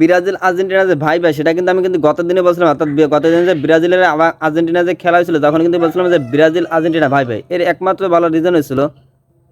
Brazil, Argentina যে ভাই ভাই, সেটা কিন্তু আমি কিন্তু গত দিনে বলছিলাম, অর্থাৎ গত দিনে যে ব্রাজিলের আর্জেন্টিনা যে খেলা হয়েছিল, তখন কিন্তু বলছিলাম যে ব্রাজিল, আর্জেন্টিনা ভাই ভাই। এর একমাত্র ভালো রিজন হয়েছিল,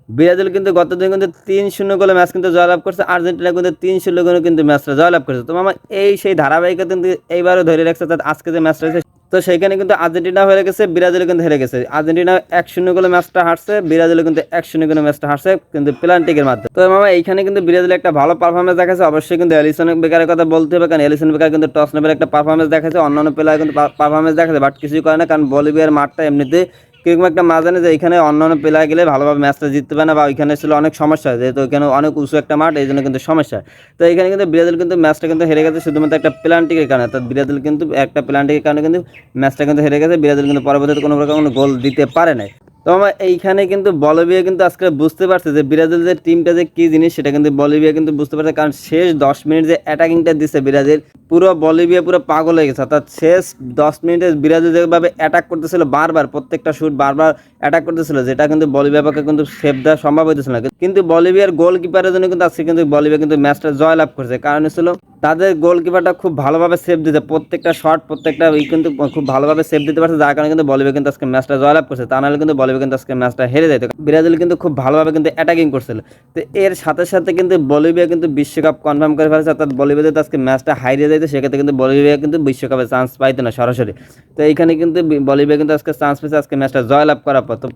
ব্রাজিল কিন্তু গত দিন কিন্তু তিন শূন্য গোলে ম্যাচ কিন্তু জয়লাভ করছে, আর্জেন্টিনা কিন্তু তিন শূন্য গোলে কিন্তু ম্যাচটা জয়লাভ করেছে। তো মামা, এই সেই ধারাবাহিকতা কিন্তু এইবারও ধরে রাখছে, অর্থাৎ আজকে যে ম্যাচটা হয়েছে তো সেইখানে কিন্তু আর্জেন্টিনা হেরে গেছে, ব্রাজিল কিন্তু হেরে গেছে। আর্জেন্টিনা এক শূন্য করে ম্যাচটা হারছে, ব্রাজিল কিন্তু এক শূন্য করে ম্যাচটা হারছে, কিন্তু প্লান্টিকের মাধ্যমে। তো মামা, এইখানে কিন্তু ব্রাজিল একটা ভালো পারফরমেন্স দেখাচ্ছে, অবশ্যই কিন্তু এলিসন বেকারের কথা বলতে হবে, কারণ এলিসন বেকার কিন্তু টস নেবের একটা পারফরমেন্স দেখাচ্ছে, অন্যান্য প্লেয়ার কিন্তু পারফরমেন্স দেখাচ্ছে বাট কিছুই করে না, কারণ বলিভিয়ার মাঠটা এমনিতে কীরকম একটা মাঝ জানে যে এখানে অন্যান্য প্লেয়ার গেলে ভালোভাবে ম্যাচটা জিততে পারে না বা ওইখানে ছিল অনেক সমস্যা যেহেতু এখানে অনেক উঁচু একটা মাঠ, এই জন্য কিন্তু সমস্যা তো এখানে কিন্তু ব্রাজিল কিন্তু ম্যাচটা কিন্তু হেরে গেছে শুধুমাত্র একটা প্লান্টিকের কারণে। অর্থাৎ ব্রাজিল কিন্তু একটা প্লান্টিকের কারণে কিন্তু ম্যাচটা কিন্তু হেরে গেছে। ব্রাজিল কিন্তু পরবর্তীতে কোনো প্রকার কোনো গোল দিতে পারে নাই। তো আমার এইখানে কিন্তু বলিভিয়া কিন্তু আজকে বুঝতে পারছে যে ব্রাজিল যে টিমটা যে কী জিনিস, সেটা কিন্তু বলিভিয়া কিন্তু বুঝতে পারছে। কারণ শেষ দশ মিনিট যে অ্যাটাকিংটা দিচ্ছে ব্রাজিল পুরো বলিভিয়া পুরো পাগল হয়ে গেছে। অর্থাৎ শেষ দশ মিনিটে ব্রাজিল যেভাবে অ্যাটাক করতেছিল, বারবার প্রত্যেকটা শুট বারবার অ্যাটাক করতেছিল, যেটা কিন্তু বলিভিয়া পক্ষে কিন্তু সেভ দেওয়া সম্ভব হইতেছিল না। কিন্তু বলিভিয়ার গোলকিপারের জন্য কিন্তু আজকে কিন্তু বলিভিয়া কিন্তু ম্যাচটা জয়লাভ করছে। কারণ ছিল তাদের গোলকিপারটা খুব ভালোভাবে সেভ দিতে প্রত্যেকটা শট প্রত্যেকটা ই কিন্তু খুব ভালোভাবে সেভ দিতে পারছে, যার কারণে কিন্তু বলিভিয়া কিন্তু আজকে ম্যাচটা জয়লাভ করছে। তা নাহলে কিন্তু বলিভিয়া কিন্তু আজকে ম্যাচটা হেরে যেত ব্রাজিল কিন্তু খুব ভালোভাবে কিন্তু অ্যাটাকিং করছিল। তো এর সাথে সাথে কিন্তু বলিভিয়া কিন্তু বিশ্বকাপ কনফার্ম করে ফেলেছে। অর্থাৎ বলিভিয়া যদি আজকে ম্যাচটা হারিয়ে যেত সেক্ষেত্রে কিন্তু বলিভিয়া কিন্তু বিশ্বকাপে চান্স পাইতো না সরাসরি। তো এইখানে কিন্তু বলিভিয়া কিন্তু আজকে চান্স পেয়েছে, আজকে ম্যাচটা জয়লাভ করার পর। তো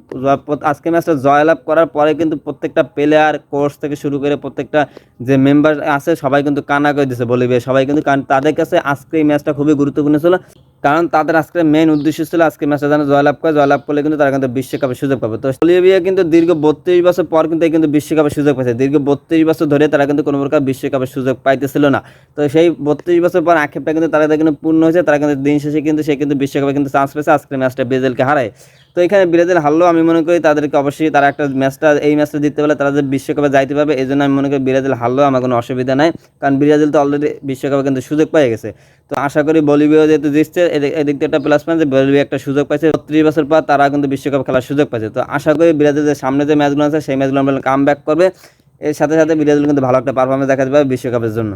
আজকে ম্যাচটা জয়লাভ করার পরে কিন্তু প্রত্যেকটা প্লেয়ার কোর্স থেকে শুরু করে প্রত্যেকটা যে মেম্বার আছে, সবাই কিন্তু কান্না করে দিয়েছে বলিভিয়া। সবাই কিন্তু তাদের কাছে আজকে এই ম্যাচটা খুবই গুরুত্বপূর্ণ ছিল। কারণ তাদের আজকে মেইন উদ্দেশ্য ছিল আজকে ম্যাচটা যেন জয়লাভ করে, জয়লাভ করলে কিন্তু তারা কিন্তু বিশ্বকাপের সুযোগ পাবে। তো বলিভিয়া কিন্তু দীর্ঘ বত্রিশ বছর পর কিন্তু কিন্তু বিশ্বকাপের সুযোগ পাইছে। দীর্ঘ বত্রিশ বছর ধরে তারা কিন্তু কোনো প্রকার বিশ্বকাপের সুযোগ পাইতেছিল না। তো সেই বত্রিশ বছর পর আক্ষেপটা কিন্তু তারা কিন্তু পূর্ণ হয়েছে। তারা কিন্তু দিন শেষে কিন্তু সে কিন্তু বিশ্বকাপে কিন্তু চান্স পেয়েছে। আজকে ম্যাচটা ব্রাজিলকে হারায়। তো এখানে ব্রাজিল হারলেও আমি মনে করি তাদেরকে অবশ্যই তারা একটা ম্যাচটা, এই ম্যাচটা জিততে পারলে তারা যে বিশ্বকাপে যাইতে পারবে এই জন্য আমি মনে করি ব্রাজিল হারলেও আমার কোনো অসুবিধা নাই। কারণ ব্রাজিল তো অলরেডি বিশ্বকাপে কিন্তু সুযোগ পেয়ে গেছে। তো আশা করি বলিভিয়া যেহেতু জিতছে, এদিক দিয়ে একটা প্লাস পয়েন্ট যে বলিভিয়া একটা সুযোগ পাইছে। ত্রিশ বছর পর তারা কিন্তু বিশ্বকাপ খেলার সুযোগ পাইছে। তো আশা করি ব্রাজিল যে সামনে যে ম্যাচগুলো আছে, সেই ম্যাচগুলো আমরা কাম ব্যাক করবে। এর সাথে সাথে ব্রাজিল কিন্তু ভালো একটা পারফরমেন্স দেখাতে পারবে বিশ্বকাপের জন্য।